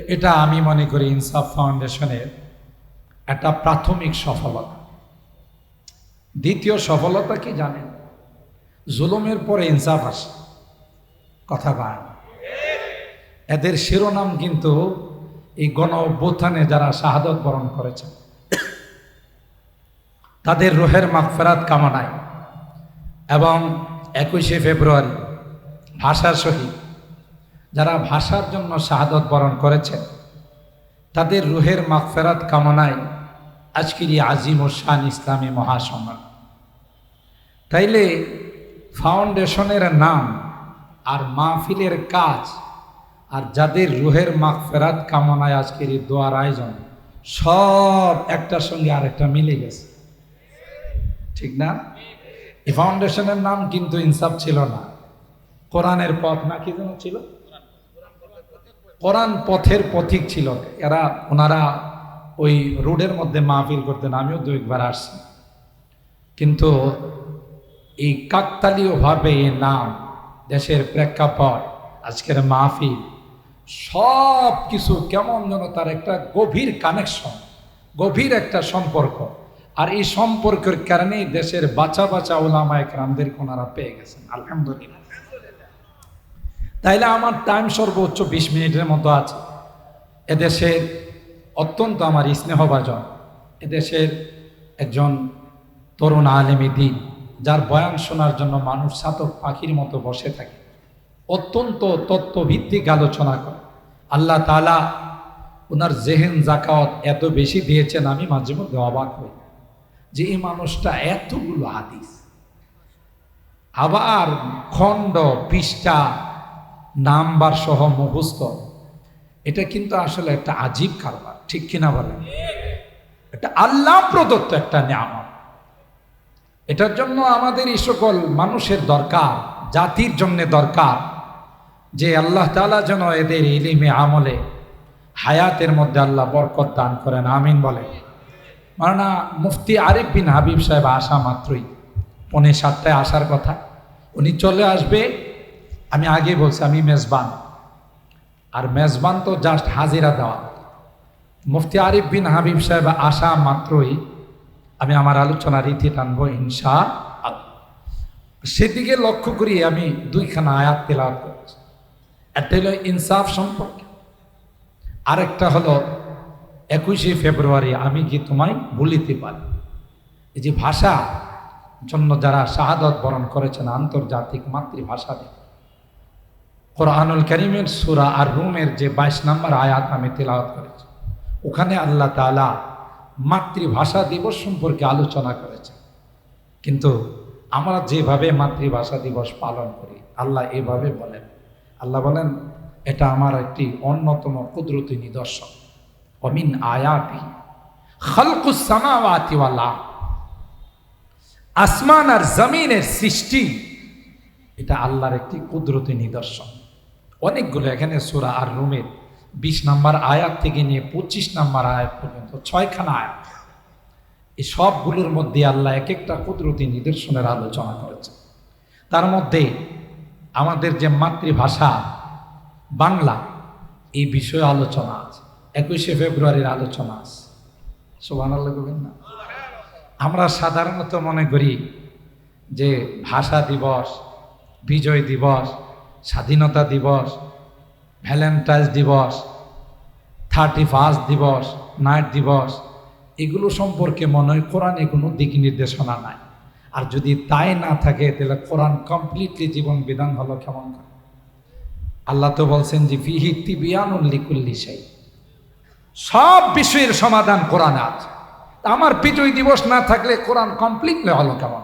এটা আমি মনে করি ইনসাফ ফাউন্ডেশনের একটা প্রাথমিক সফলতা। দ্বিতীয় সফলতা কি জানেন? জুলুমের পরে ইনসাফ আসে। কথা বায় এদের শিরোনাম কিন্তু এই গণ যারা শাহাদত বরণ করেছেন, তাদের রোহের মাগফেরাত কামনায়। এবং একুশে ফেব্রুয়ারি ভাষা শহীদ যারা ভাষার জন্য শাহাদত বরণ করেছেন, তাদের রুহের মাগফেরাত কামনায় আজকের এই আজিম ও শান ইসলামী মহাসম্মান তাইলে ফাউন্ডেশনের নাম আর মাহফিলের কাজ আর যাদের রুহের মাগফেরাত কামনায় আজকের এই দোয়ার আয়োজন সব একটার সঙ্গে আরেকটা মিলে গেছে। ঠিক না? এই ফাউন্ডেশনের নাম কিন্তু ইনসাফ ছিল না। কোরআনের পথ না কি যেন ছিল? কোরআন পথের পথিক ছিল। এরা, ওনারা ওই রোডের মধ্যে মাহফিল করতেন, আমিও দু একবার আসছি। কিন্তু এই কাকতালীয়ভাবে এই নাম, দেশের প্রেক্ষাপট, আজকের মাহফিল সব কিছু কেমন যেন তার একটা গভীর কানেকশন গভীর একটা সম্পর্ক। আর এই সম্পর্কের কারণেই দেশের বাঁচা বাঁচা ওলামা একরামদের ওনারা পেয়ে গেছেন। আলহামদুলিল্লাহ। তাইলে আমার টাইম সর্বোচ্চ বিশ মিনিটের মতো আছে। এদেশের অত্যন্ত আমার স্নেহভাজন, এদেশের একজন তরুণ আলেমী দিন, যার বয়ান শোনার জন্য মানুষ ছাতক পাখির মতো বসে থাকে, অত্যন্ত তত্ত্বভিত্তিক আলোচনা করে। আল্লাহ তালা ওনার জেহেন জাকাওয়াত এত বেশি দিয়েছেন, আমি মাঝে মধ্যে অবাক হই যে এই মানুষটা এতগুলো হাদিস, আবার খণ্ড পৃষ্ঠা নাম্বার সহ মুখস্থ। এটা কিন্তু আসলে একটা আজীব কারবার, ঠিক কিনা বলেন? এটা আল্লাহ প্রদত্ত একটা নিয়ামত। এটার জন্য আমাদের এই সকল মানুষের দরকার, জাতির জন্য দরকার, যে আল্লাহ তালা যেন এদের ইলিমে আমলে, হায়াতের মধ্যে আল্লাহ বরকত দান করেন, আমিন বলে মানা মুফতি আরিফ বিন হাবিব সাহেব আসা মাত্রই, পনে সাতটায় আসার কথা। উনি চলে আসবে আমি আগে বলছি, আমি মেজবান। আর মেজবান তো জাস্ট হাজিরা দেওয়া। মুফতি আরিফ বিন হাবিব সাহেব আসা মাত্রই আমি আমার আলোচনা রীতি টানবো আল্লাহ সেদিকে লক্ষ্য করি আমি দুইখানা আয়াত তেলাওয়াত করেছি। একটা হলো ইনসাফ সম্পর্কে, আরেকটা হলো একুশে ফেব্রুয়ারি আমি কি তোমায় ভুলিতে পারি? এই যে ভাষা, জন্য যারা শাহাদত বরণ করেছেন আন্তর্জাতিক মাতৃভাষা দিয়ে কোরআনুল করিমের সুরা আর রুমের যে বাইশ নম্বর আয়াত আমি তেলাওয়াত করেছি, ওখানে আল্লাহ তালা মাতৃভাষা দিবস সম্পর্কে আলোচনা করেছে কিন্তু আমরা যেভাবে মাতৃভাষা দিবস পালন করি, আল্লাহ এভাবে বলেন। আল্লাহ বলেন, এটা আমার একটি অন্যতম কুদরতি নিদর্শন। অমিন আয়াতি খালকুসামাওয়াতি ওয়ালা আসমান আর জমিনের সৃষ্টি, এটা আল্লাহর একটি কুদরতি নিদর্শন। অনেকগুলো এখানে সুরা আর রুমের বিশ নাম্বার আয়াত থেকে নিয়ে পঁচিশ নাম্বার আয়াত পর্যন্ত ছয়খানা আয়াত। এই সবগুলোর মধ্যে আল্লাহ এক একটা কুদরতি নিদর্শনের আলোচনা করেছে তার মধ্যে আমাদের যে মাতৃভাষা বাংলা, এই বিষয়ে আলোচনা আছে। একুশে ফেব্রুয়ারির আলোচনা আছে। সোহান আল্লাহ না? আমরা সাধারণত মনে করি যে ভাষা দিবস, বিজয় দিবস স্বাধীনতা দিবস, ভ্যালেন্টাইন্স দিবস থার্টি ফার্স্ট দিবস, নাইট দিবস, এগুলো সম্পর্কে মনে হয় কোরআনে কোনো দিক নির্দেশনা নাই। আর যদি তাই না থাকে, তাহলে কোরআন কমপ্লিটলি জীবন বিধান হলো কেমন আল্লাহ তো বলছেন যে ফিহিতি বিয়ানুল্লিকুল্লি সেই সব বিষয়ের সমাধান কোরআনে আছে। আমার বিজয় দিবস না থাকলে কোরআন কমপ্লিটলি হলো কেমন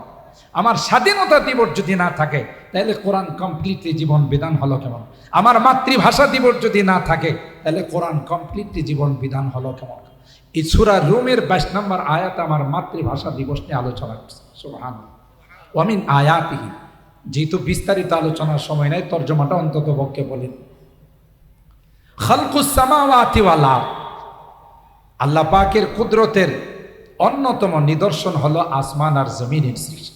আমার স্বাধীনতা দিবস যদি না থাকে, তাহলে কোরআন কমপ্লিটলি জীবন বিধান হলো কেমন? আমার মাতৃভাষা দিবস যদি না থাকে, তাহলে কোরআন কমপ্লিটলি জীবন বিধান হলো কেমন? এই সুরা রুমের বাইশ নম্বর আয়াত আমার মাতৃভাষা দিবস নিয়ে আলোচনা করছে। সোহান অমিন আয়াতিহি। যেহেতু বিস্তারিত আলোচনার সময় নাই, তর্জমাটা অন্তত পক্ষে বলেন খালকুসামাওয়াতিওয়ালা আল্লাহ পাকের কুদরতের অন্যতম নিদর্শন হলো আসমান আর জমিনের সৃষ্টি।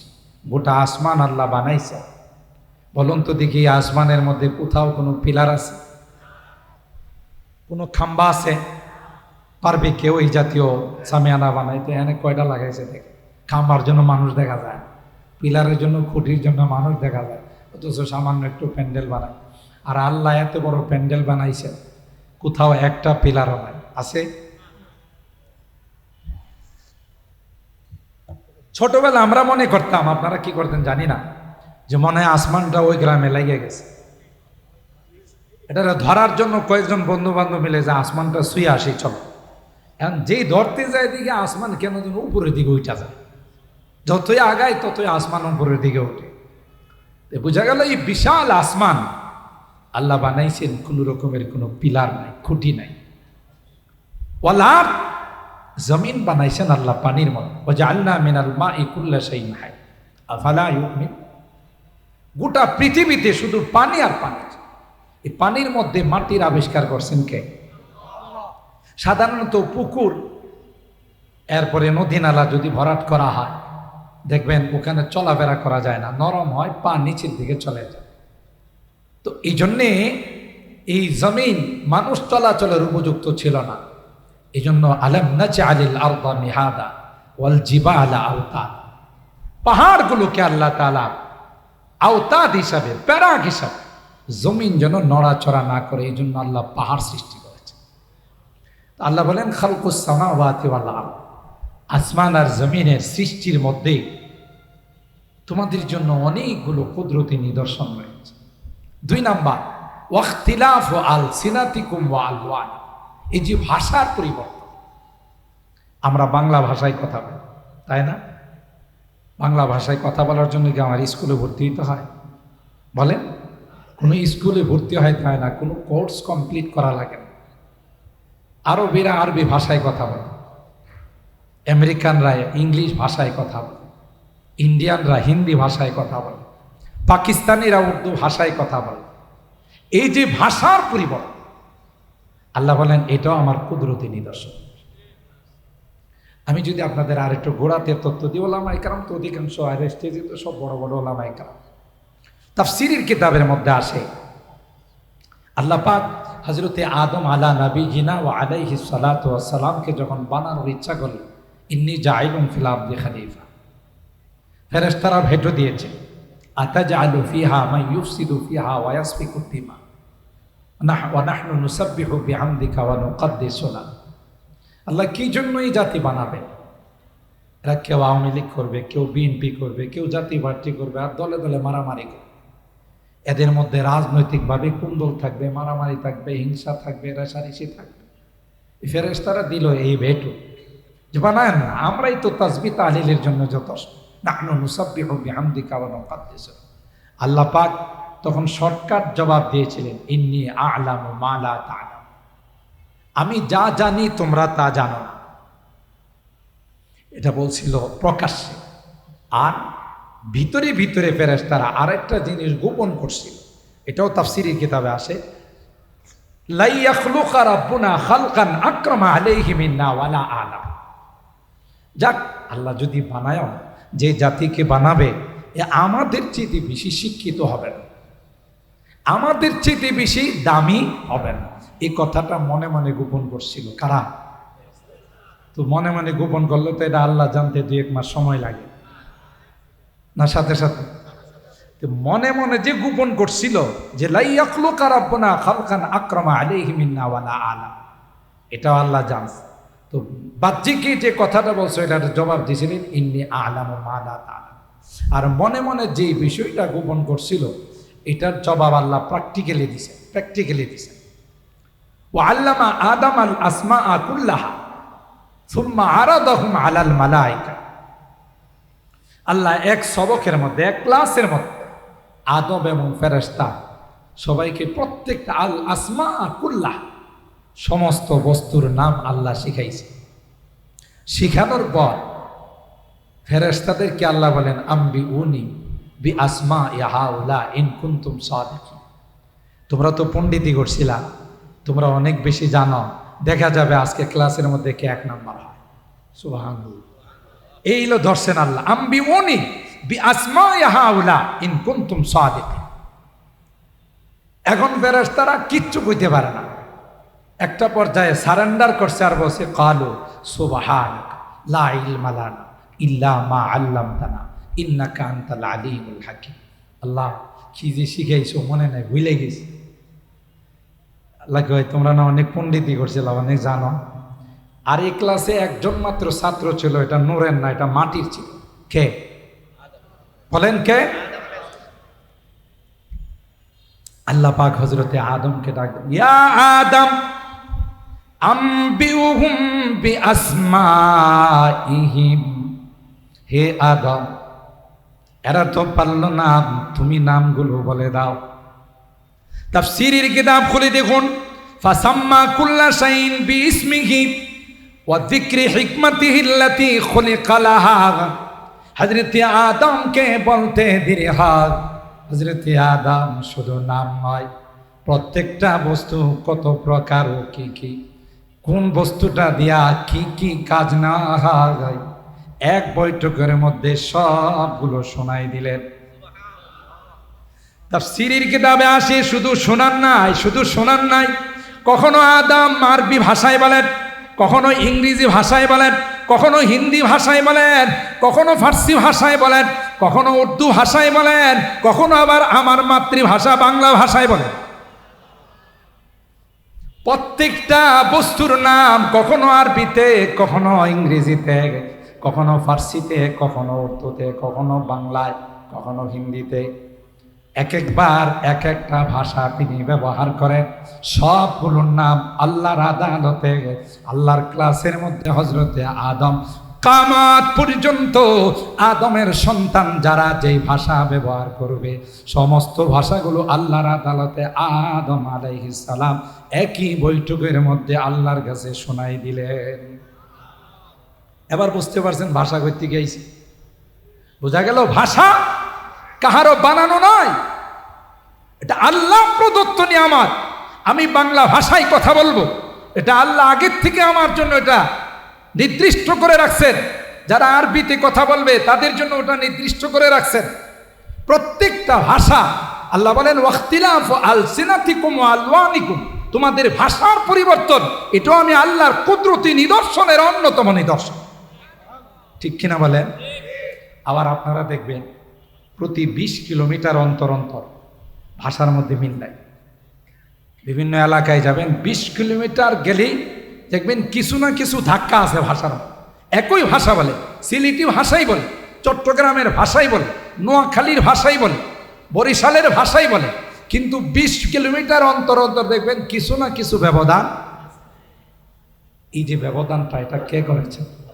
গোটা আসমান আল্লাহ বানাইছে। বলুন তো দেখি আসমানের মধ্যে কোথাও কোনো পিলার আছে? কোনো খাম্বা আছে? পারবে কেউ এই জাতীয় সামিয়ানা বানাইতে? এনে কয়টা লাগাইছে দেখে। খাম্বার জন্য মানুষ দেখা যায় পিলারের জন্য, খুঁটির জন্য মানুষ দেখা যায়। অথচ সামান্য একটু প্যান্ডেল বানায়। আর আল্লাহ এত বড় প্যান্ডেল বানাইছে কোথাও একটা পিলারও নাই। আছে? ছোটবেলা আমরা মনে করতাম, আপনারা কি করতেন জানি না, যে মনে হয় আসমানটা ওই গ্রামে লেগে গেছে। এটা ধরার জন্য কয়েকজন বন্ধু বান্ধব মিলে যে আসমানটা শুয়ে আসি, চলো। এখন যেই ধরতে যায় দিকে আসমান কেন যেন উপরের দিকে উঠা যায়। যতই আগায় ততই আসমান উপরের দিকে ওঠে। বোঝা গেল এই বিশাল আসমান, আল্লাহ বানাইছেন কোনো রকমের কোনো পিলার নাই, খুঁটি নাই। ওয়ালার জমিন বানাইছেন আল্লাহ পানির মতো। ও যে আল্লাহ মিনাল মা ইকুল্লা সেই হাই। আফালা ইউমিন? গোটা পৃথিবীতে শুধু পানি আর পানি এই পানির মধ্যে মাটির আবিষ্কার করছেন কে? সাধারণত পুকুর, এরপরে নদী নালা যদি ভরাট করা হয়, দেখবেন ওখানে চলাফেরা করা যায় না, নরম হয়, পা নিচের দিকে চলে যায়। তো এই জন্যে এই জমিন মানুষ চলাচলের উপযুক্ত ছিল না। এই জন্য আলম নাচে আলিল আলদা মিহাদা ওয়াল জিবা আলা আওতা। পাহাড়গুলোকে আল্লাহ তালা আওতাদ হিসাবে, প্যারাক হিসাবে জমিন যেন নড়াচড়া না করে এই জন্য আল্লাহ পাহাড় সৃষ্টি করেছে। আল্লাহ বলেন ওয়াল আসমান আর জমিনের সৃষ্টির মধ্যে তোমাদের জন্য অনেকগুলো কুদরতি নিদর্শন রয়েছে। দুই নাম্বার, ওয়াখতিলাফ আল সিনাতিকুম ওয়া আলওয়ান এই যে ভাষার পরিবর্তন, আমরা বাংলা ভাষায় কথা বলি, তাই না? বাংলা ভাষায় কথা বলার জন্য কি আমার স্কুলে ভর্তি হতে হয়? বলেন, কোনো স্কুলে ভর্তি হয় তাই না, কোনো কোর্স কমপ্লিট করা লাগে না। আরবিরা আরবি ভাষায় কথা বলে, আমেরিকানরা ইংলিশ ভাষায় কথা বলে, ইন্ডিয়ানরা হিন্দি ভাষায় কথা বলে, পাকিস্তানিরা উর্দু ভাষায় কথা বলে। এই যে ভাষার পরিবর্তন আল্লাহ বলেন, এটাও আমার কুদরতি নিদর্শন। আমি যদি আপনাদের আর একটু গোড়াতে তথ্য দিই ওলামাই কারণ তো অধিকাংশ আর স্টেজে তো সব বড় বড় ওলামাই কারণ তাফসিরির কিতাবের মধ্যে আসে, আল্লাহ পাক হজরতে আদম আলা নবী জিনা ও আলাইহি সালাত সালামকে যখন বানানোর ইচ্ছা করলেন, ইন্নি জাইলুম ফিলাম খালিফা। ফেরেস্তারা ভেটো দিয়েছে আতাজ আলু ফিহা মাই ইউফসিদু ফিহা ওয়াসফিকু আল্লাহ কি জন্য এই জাতি বানাবে? এরা কেউ আওয়ামী লীগ করবে, কেউ বিএনপি করবে, কেউ জাতি পার্টি করবে আর দলে দলে মারামারি করবে। এদের মধ্যে রাজনৈতিকভাবে কুন্দল থাকবে, মারামারি থাকবে, হিংসা থাকবে, রেশারেশি থাকবে। ফেরেস্তারা দিল এই ভেটু। যে বানায় না, আমরাই তো তাজবি তাহলিলের জন্য যথেষ্ট। নাহনু নুসাব্বিহু বিহামদিকা ওয়া নুকাদ্দিসু আল্লাহ পাক তখন শর্টকাট জবাব দিয়েছিলেন, ইন্নি আ'লামু মা লা তা'লাম আমি যা জানি তোমরা তা জানো না। এটা বলছিল প্রকাশ্যে। আর ভিতরে ভিতরে ফেরেস্তারা আরেকটা জিনিস গোপন করছিল। এটাও তাফসিরি কিতাবে আসে, লাই ইয়াখলুকা রাব্বুনা খালকান আক্রামা আলাইহি আলাম। যাক, আল্লাহ যদি বানায় যে জাতিকে বানাবে, এ আমাদের চেয়ে বেশি শিক্ষিত হবে না। আমাদের চেয়ে বেশি দামি হবে না। এই কথাটা মনে মনে গোপন করছিল। কারা? তো মনে মনে গোপন করলে তো এটা আল্লাহ জানতে দু এক মাস সময় লাগে। না, সাথে সাথে। তো মনে মনে যে গোপন করছিল যে লাইয়াকলু কারাব্বনা খালকান আক্রমা আলাইহি মিন্না ওয়ালা আলা। এটাও আল্লাহ জানছে তো বাহ্যিকে যে কথাটা বলছো, এটার জবাব দিয়েছিলেন, ইন্নি আলাম মালা আর মনে মনে যে বিষয়টা গোপন করছিল এটার জবাব আল্লাহ প্র্যাকটিক্যালি দিছে প্র্যাকটিক্যালি দিছে। ও আল্লামা আদাম আল আসমা আকুল্লাহা সুম্মা আরাদহুম আলাল মালাইকা। আল্লাহ এক সবকের মধ্যে, এক ক্লাসের মধ্যে, আদম এবং ফেরেস্তা সবাইকে প্রত্যেকটা আল আসমা আকুল্লাহ সমস্ত বস্তুর নাম আল্লাহ শিখাইছে। শিখানোর পর ফেরেস্তাদেরকে আল্লাহ বলেন আম্বি উনি বি আসমা ইহাউলা ইন কুন্তুম সাদিক তোমরা তো পণ্ডিতি করছিলা, তোমরা অনেক বেশি জানো, দেখা যাবে আজকে ক্লাসের মধ্যে কে এক নাম্বার হয়। সুবাহান এই হলো ধরছেন আল্লাহ। আম্বি উনি বি আসমা ইহাউলা ইন কুন্তুম সাদিক এখন ফেরেস্তারা কিচ্ছু কইতে পারে না। একটা পর্যায়ে সারেন্ডার করছে আর বসে কালো সুবাহান লা ইলমা লানা ইল্লা মা আল্লামতানা। ইন্নাকা আনতাল আলিমুল হাকিম। আল্লাহ, কি যে শিখাইছো, মনে নাই, ভুলে গেছি। আল্লাহ তোমরা না অনেক পণ্ডিতই করছিল অনেক জানো। আর এই ক্লাসে একজন মাত্র ছাত্র ছিল, এটা নূরের না, এটা মাটির ছিল। কে? বলেন কে? আল্লাহ পাক হজরতে আদমকে ডাক ইয়া আদম, আম্বিউহুম বিআসমাইহিম। হে আদম এরা তো পারল না, তুমি নামগুলো বলে দাও। তাফসীরের কিতাব খুলে দেখুন। ফাসাম্মা কুল্লা শাইইন বিইসমিহি ওয়া যিকরি হিকমাতিহি আল্লাতী খুলিকা লাহা। হযরতে আদমকে বলতে দিরে হাত হযরতে আদম শুধু নাম নয়, প্রত্যেকটা বস্তু কত প্রকার ও কি কি। কোন বস্তুটা দিয়া কি কি কাজ না হয় এক বৈঠকের মধ্যে সবগুলো শোনাই দিলেন। তাফসীরের কিতাবে আসে, শুধু শোনার নাই, শুধু শোনার নাই। কখনো আদাম আরবি ভাষায় বলেন, কখনো ইংরেজি ভাষায় বলেন, কখনো হিন্দি ভাষায় বলেন, কখনো ফার্সি ভাষায় বলেন, কখনো উর্দু ভাষায় বলেন, কখনো আবার আমার মাতৃভাষা বাংলা ভাষায় বলেন। প্রত্যেকটা বস্তুর নাম কখনো আরবিতে, কখনো ইংরেজিতে। কখনো ফার্সিতে, কখনো উর্দুতে, কখনো বাংলায়, কখনো হিন্দিতে। এক একবার এক একটা ভাষা তিনি ব্যবহার করেন। সবগুলোর নাম আল্লাহর আদালতে, আল্লাহর ক্লাসের মধ্যে হজরতে আদম। কামাত পর্যন্ত আদমের সন্তান যারা যেই ভাষা ব্যবহার করবে, সমস্ত ভাষাগুলো আল্লাহর আদালতে আদম আলাইহিস সালাম একই বৈঠকের মধ্যে আল্লাহর কাছে শোনাই দিলেন। এবার বুঝতে পারছেন ভাষা করতে গিয়েছি বোঝা গেল ভাষা কাহারও বানানো নয় এটা আল্লাহ প্রদত্ত নিয়ামত। আমি বাংলা ভাষায় কথা বলব। এটা আল্লাহ আগের থেকে আমার জন্য এটা নির্দিষ্ট করে রাখছেন। যারা আরবিতে কথা বলবে, তাদের জন্য ওটা নির্দিষ্ট করে রাখছেন। প্রত্যেকটা ভাষা, আল্লাহ বলেন ওয়াক্তিলাফ আল সিনাতিকুম আলওয়ানিকুম। তোমাদের ভাষার পরিবর্তন, এটাও আমি আল্লাহর কুদরতি নিদর্শনের অন্যতম নিদর্শন। ঠিক কিনা বলেন? আবার আপনারা দেখবেন প্রতি বিশ কিলোমিটার অন্তর অন্তর ভাষার মধ্যে মিল নাই। বিভিন্ন এলাকায় যাবেন, বিশ কিলোমিটার গেলেই দেখবেন কিছু না কিছু ধাক্কা আছে ভাষার। একই ভাষা বলে, সিলেটি ভাষাই বলে, চট্টগ্রামের ভাষাই বলে, নোয়াখালীর ভাষাই বলে, বরিশালের ভাষাই বলে, কিন্তু বিশ কিলোমিটার অন্তর অন্তর দেখবেন কিছু না কিছু ব্যবধান। এই যে ব্যবধানটা, এটা কে করেছে?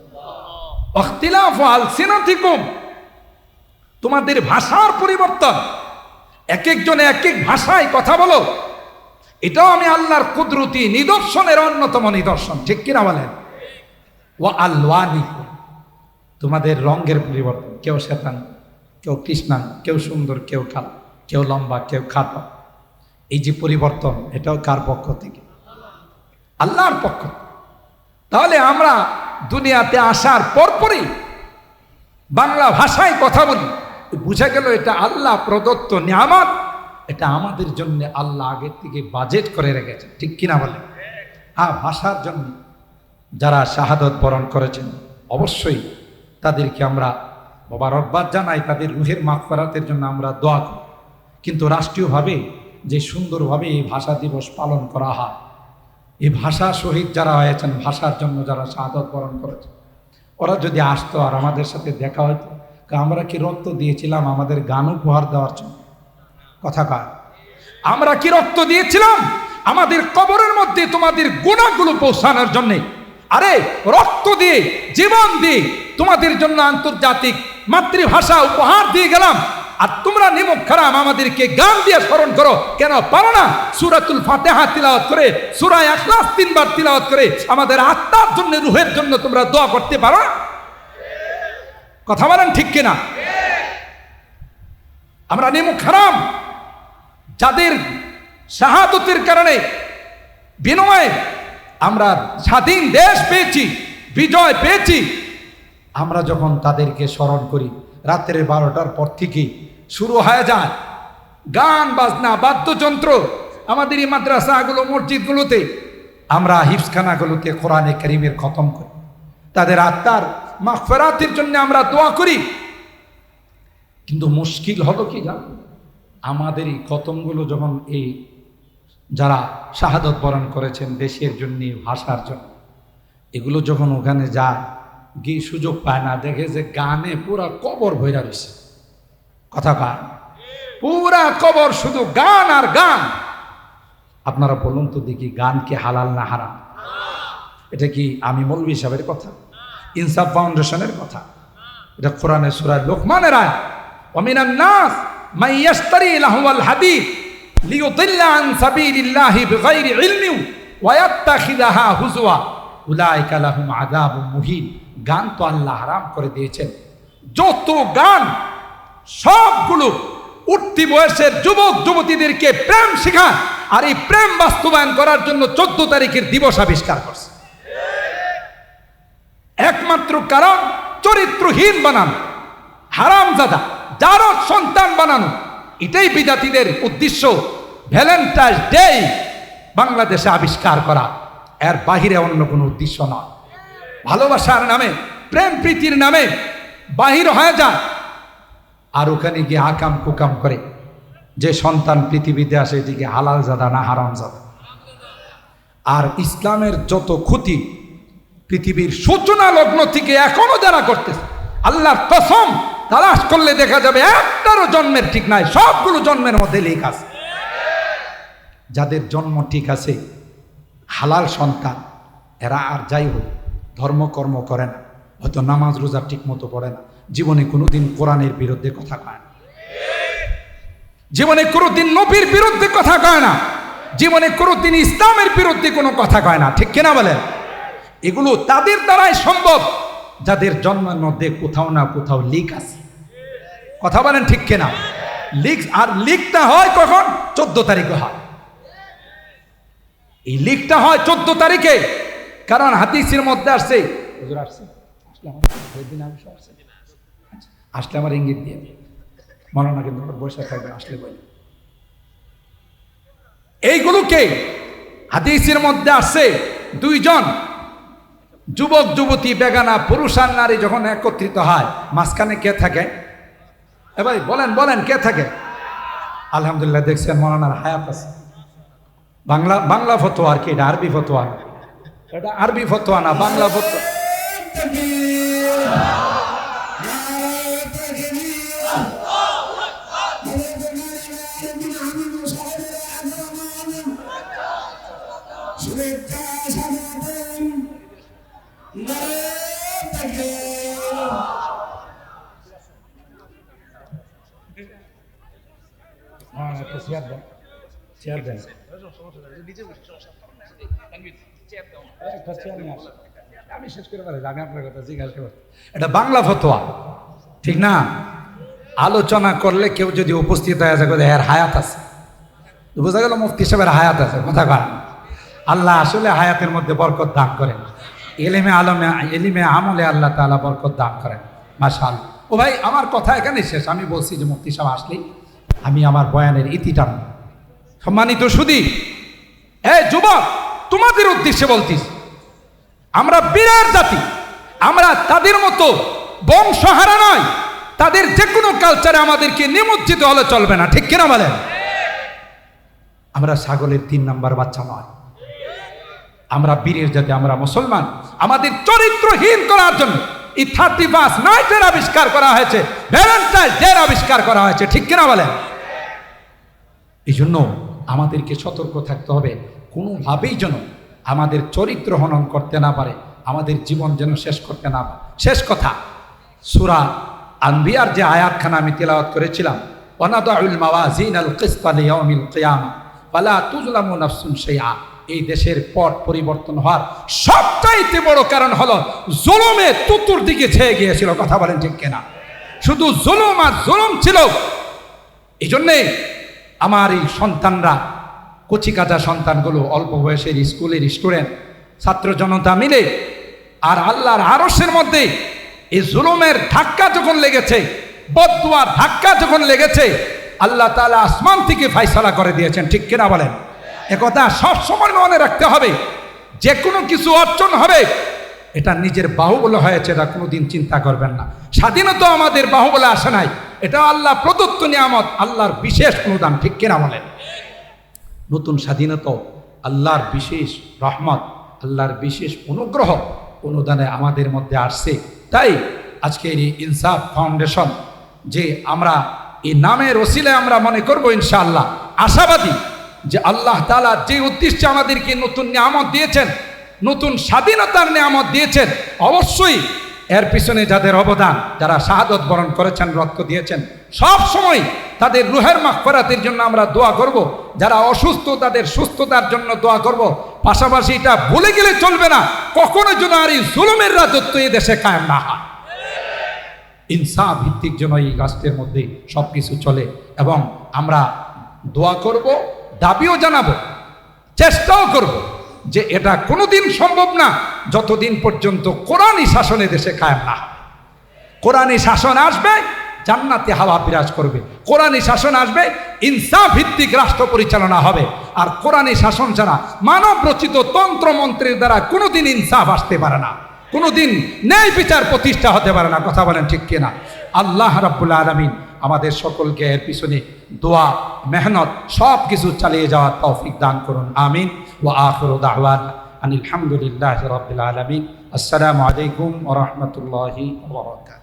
তোমাদের ভাষার পরিবর্তন। এক একজনে এক এক ভাষায় কথা বলো। এটাও আমি আল্লাহর কুদরতি নিদর্শনের অন্যতম নিদর্শন, ঠিক কিনা বলেন? ও আল্লানি তোমাদের রঙের পরিবর্তন। কেউ শ্বেতান কেউ কৃষ্ণান কেউ সুন্দর, কেউ কাল, কেউ লম্বা, কেউ খাটো। এই যে পরিবর্তন, এটাও কার পক্ষ থেকে? আল্লাহর পক্ষ তাহলে আমরা দুনিয়াতে আসার পরপরই বাংলা ভাষায় কথা বলি বুঝা গেল এটা আল্লাহ প্রদত্ত নিয়ামত, এটা আমাদের জন্য আল্লাহ আগের থেকে বাজেট করে রেখেছে ঠিক কিনা বলে? হ্যাঁ ভাষার জন্য যারা শাহাদত বরণ করেছেন, অবশ্যই তাদেরকে আমরা মোবারকবাদ জানাই, তাদের রুহের মাফরাতের জন্য আমরা দোয়া করি। কিন্তু রাষ্ট্রীয়ভাবে যে সুন্দরভাবে এই ভাষা দিবস পালন করা হয় এই ভাষা শহীদ যারা হয়েছেন, ভাষার জন্য যারা শাহাদত বরণ করেছেন ওরা যদি আসতো আর আমাদের সাথে দেখা হতো আমরা কি রক্ত দিয়েছিলাম আমাদের গান উপহার দেওয়ার জন্য? কথা কার আমরা কি রক্ত দিয়েছিলাম? আমাদের কবরের মধ্যে তোমাদের গুণাগুলো পৌঁছানোর জন্যে। আরে, রক্ত দিয়ে, জীবন দিয়ে তোমাদের জন্য আন্তর্জাতিক মাতৃভাষা উপহার দিয়ে গেলাম। আর তোমরা নিমুখ খারাম আমাদেরকে গান দিয়ে স্মরণ করো। কেন? পারো না? সুরাতুল ফাতেহা তিলাওয়াত করে, সুরায় আখলাস তিনবার তিলাওয়াত করে আমাদের আত্মার জন্য, রুহের জন্য তোমরা দোয়া করতে পারো? না কথা বলেন ঠিক কিনা? আমরা নিমুখ খারাম যাদের শাহাদতের কারণে বিনয়, আমরা স্বাধীন দেশ পেয়েছি, বিজয় পেয়েছি। আমরা যখন তাদেরকে স্মরণ করি রাত্রে বারোটার পর থেকেই শুরু হয়ে যায়। গান, বাজনা, বাদ্যযন্ত্র আমাদের এই মাদ্রাসাগুলো, মসজিদগুলোতে আমরা হিফসখানাগুলোতে কোরআনে করিমের খতম করি। তাদের আত্মার মাফেরাতের জন্য আমরা দোয়া করি। কিন্তু মুশকিল হলো কি জানো? আমাদের এই খতমগুলো যখন এই যারা শাহাদত বরণ করেছেন দেশের জন্য, ভাষার জন্য, এগুলো যখন ওখানে যায়, গিয়ে সুযোগ পায় না, দেখে যে গানে পুরা কবর ভৈরা রয়েছে কথা কার পুরা কবর শুধু গান আর গান। আপনারা বলুন তো দেখি গান কি হালাল না হারাম? এটা কি আমি মৌলবী সাহেবের কথা? ইনসাফ ফাউন্ডেশনের কথা? এটা কোরআনের সুরায় লোকমানের আয় অমিনান নাস মাই ইয়াশতারি লাহুয়াল হাদিস লিয়ুদিল্লা আন সাবিলিল্লাহি বিগাইরি ইলমিন ওয়া ইয়াত্তাখিদাহা হুজওয়া। উলাইকা লাহুম আযাবুম মুহিন। গান তো আল্লাহ হারাম করে দিয়েছেন। যত গান সবগুলো উঠতি বয়সের যুবক যুবতীদেরকে প্রেম শেখায় আর এই প্রেম বাস্তবায়ন করার জন্য চোদ্দ তারিখের দিবস আবিষ্কার করছে। একমাত্র কারণ, চরিত্রহীন বানানো। হারামজাদা, জারদ সন্তান বানানো। এটাই বিজাতিদের উদ্দেশ্য। ভ্যালেন্টাইন্স ডে বাংলাদেশে আবিষ্কার করা। এর বাহিরে অন্য কোনো উদ্দেশ্য নয়। ভালোবাসার নামে, প্রেম প্রীতির নামে বাহির হয়ে যায়। আর ওখানে গিয়ে আকাম কুকাম করে। যে সন্তান পৃথিবীতে আসে এদিকে হালাল জাদা না হারাম জাদা। আর ইসলামের যত ক্ষতি, পৃথিবীর সূচনা লগ্ন থেকে এখনও যারা করতেছে, আল্লাহর কসম, তালাশ করলে দেখা যাবে একটারও জন্মের ঠিক নাই, সবগুলো জন্মের মধ্যে লেখ আছে। যাদের জন্ম ঠিক আছে, হালাল সন্তান, এরা আর যাই হোক, ধর্মকর্ম করে না, হয়তো নামাজ রোজা ঠিক মতো পড়ে না। জীবনে কোনোদিন কোরআনের বিরুদ্ধে কথা কয় না। জীবনে কোনোদিন নবীর বিরুদ্ধে কথা কয় না। জীবনে কোনোদিন ইসলামের বিরুদ্ধে কোনো কথা কয় না। ঠিক কিনা বলেন? এগুলো তাদের দ্বারাই সম্ভব, যাদের জন্মের মধ্যে কোথাও না কোথাও লিক আছে। কথা বলেন ঠিক কিনা? লিক আর লিকটা হয় কখন? চোদ্দ তারিখে হয়। এই লিকটা হয় চোদ্দ তারিখে। কারণ হাতিসির মধ্যে আসছে। আসছে আমার কয়েকদিন আগে সব আসছে আচ্ছা, আসলে আমার ইঙ্গিত দিয়ে দিন মনে না কিন্তু আমার বসে থাকবে আসলে বলি। এইগুলোকে হাদিসের মধ্যে আসছে দুইজন। যুবক, যুবতী, বেগানা, পুরুষ আর নারী যখন একত্রিত হয়, মাঝখানে কে থাকে? এবার বলেন বলেন, কে থাকে? আলহামদুলিল্লাহ, দেখছেন মৌলানার হায়াত আছে। বাংলা বাংলা ফতোয়া আর কি, এটা আরবি ফতোয়া। এটা আরবি ফতোয়া না, বাংলা ফতোয়া। চেয়ার দেন চেয়ার দেন। আমি শেষ করে পারি আমি আপনার কথা জিজ্ঞাসা এটা বাংলা ফতোয়া ঠিক না? আলোচনা করলে কেউ যদি উপস্থিত হয়ে যায় এর হায়াত আছে। বোঝা গেল মুফতি সাহেবের হায়াত আছে কথা কন আল্লাহ আসলে হায়াতের মধ্যে বরকত দান করেন। এলিমে আলমে এলিমে আমলে আল্লাহ তাআলা বরকত দান করেন। মাশাল ও ভাই আমার কথা এখানে শেষ। আমি বলছি যে মুফতি সাহেব আসলেই আমি আমার বয়ানের ইতি টানব সম্মানিত সুদী, এ যুবক, তোমাদের উদ্দেশ্যে বলতিস, আমরা বিরাট জাতি, আমরা তাদের মতো বংশহারা নয়, তাদের যে কোনো কালচারে আমাদেরকে নিমজ্জিত হলে চলবে না, ঠিক কিনা বলেন? আমরা ছাগলের তিন নাম্বার বাচ্চা নয়। আমরা বীরের জাতি, আমরা মুসলমান। আমাদের চরিত্রহীন করার জন্য এই থার্টি ফার্স্ট নাইটের আবিষ্কার করা হয়েছে। ভ্যালেন্টাইন ডের আবিষ্কার করা হয়েছে। ঠিক কিনা বলেন? এই জন্য আমাদেরকে সতর্ক থাকতে হবে। কোনোভাবেই যেন আমাদের চরিত্র হনন করতে না পারে, আমাদের জীবন যেন শেষ করতে না পারে। শেষ কথা, সুরা আনবিয়ার যে আয়াতখানা আমি তেলাওয়াত করেছিলাম অনাদাউল মাওয়াজিন আল কিসতা লিয়াউমিল কিয়ামা, ফালা তুজলামু নাফসুন শাইআ। এই দেশের পট পরিবর্তন হওয়ার সবচাইতে বড় কারণ হলো জুলুমে তুতুর দিকে ছেয়ে গিয়েছিল। কথা বলেন ঠিক কেনা? শুধু জুলুম আর জুলুম ছিল। এই জন্যে আমার এই সন্তানরা, কচিকাচা সন্তানগুলো, অল্প বয়সের স্কুলের স্টুডেন্ট, ছাত্র জনতা মিলে আর আল্লাহর আরসের মধ্যে এই জুলুমের ধাক্কা যখন লেগেছে বদুয়ার ধাক্কা যখন লেগেছে, আল্লাহ তাআলা আসমান থেকে ফাইসলা করে দিয়েছেন। ঠিক কিনা বলেন? একথা সবসময় মনে রাখতে হবে। যে কোনো কিছু অর্জন হবে, এটা নিজের বাহুবলে হয়েছে, এটা কোনোদিন চিন্তা করবেন না। স্বাধীনতা আমাদের বাহুবলে আসে নাই, এটা আল্লাহ প্রদত্ত নিয়ামত, আল্লাহর বিশেষ অনুদান, ঠিক কিনা বলেন? নতুন স্বাধীনতা, আল্লাহর বিশেষ রহমত, আল্লাহর বিশেষ অনুগ্রহ অনুদানে আমাদের মধ্যে আসছে। তাই আজকের এই ইনসাফ ফাউন্ডেশন, যে আমরা এই নামের ওসিলে আমরা মনে করব ইনশাআল্লাহ, আশাবাদী যে আল্লাহ তালা যে উদ্দেশ্যে আমাদেরকে নতুন নিয়ামত দিয়েছেন, নতুন স্বাধীনতার নিয়ামত দিয়েছেন, অবশ্যই এর পিছনে যাদের অবদান, যারা শাহাদত বরণ করেছেন, রক্ত দিয়েছেন, সব সময় তাদের রুহের মাগফিরাতের জন্য আমরা দোয়া করব। যারা অসুস্থ, তাদের সুস্থতার জন্য দোয়া করব। পাশাপাশি এটা ভুলে গেলে চলবে না। কখনো যেন আর এই জুলুমের রাজত্ব এই দেশে কায়েম না হয়। ইনসাফ ভিত্তিক জন্য এই রাষ্ট্রের মধ্যে সব কিছু চলে। এবং আমরা দোয়া করব দাবিও জানাব, চেষ্টাও করব যে এটা কোনোদিন সম্ভব না, যতদিন পর্যন্ত কোরআনই শাসনে দেশে কায়েম না হয় কোরআনী শাসন আসবে, জান্নাতে হাওয়া বিরাজ করবে। কোরআনী শাসন আসবে ইনসাফ ভিত্তিক রাষ্ট্র পরিচালনা হবে। আর কোরআনী শাসন ছাড়া মানব রচিত তন্ত্র মন্ত্রের দ্বারা কোনোদিন ইনসাফ আসতে পারে না। কোনোদিন ন্যায় বিচার প্রতিষ্ঠা হতে পারে না, কথা বলেন ঠিক কিনা? আল্লাহ রাব্বুল আলমিন আমাদের সকলকে এর পিছনে দোয়া, মেহনত সব কিছু চালিয়ে যাওয়ার তৌফিক দান করুন। আমিন। ও আখর দাহওয়ান আনিল হামদুলিল্লাহ রবিল আলমিন। আসসালামু আলাইকুম ওরহমতুল্লাহি ওবরাকাতুহু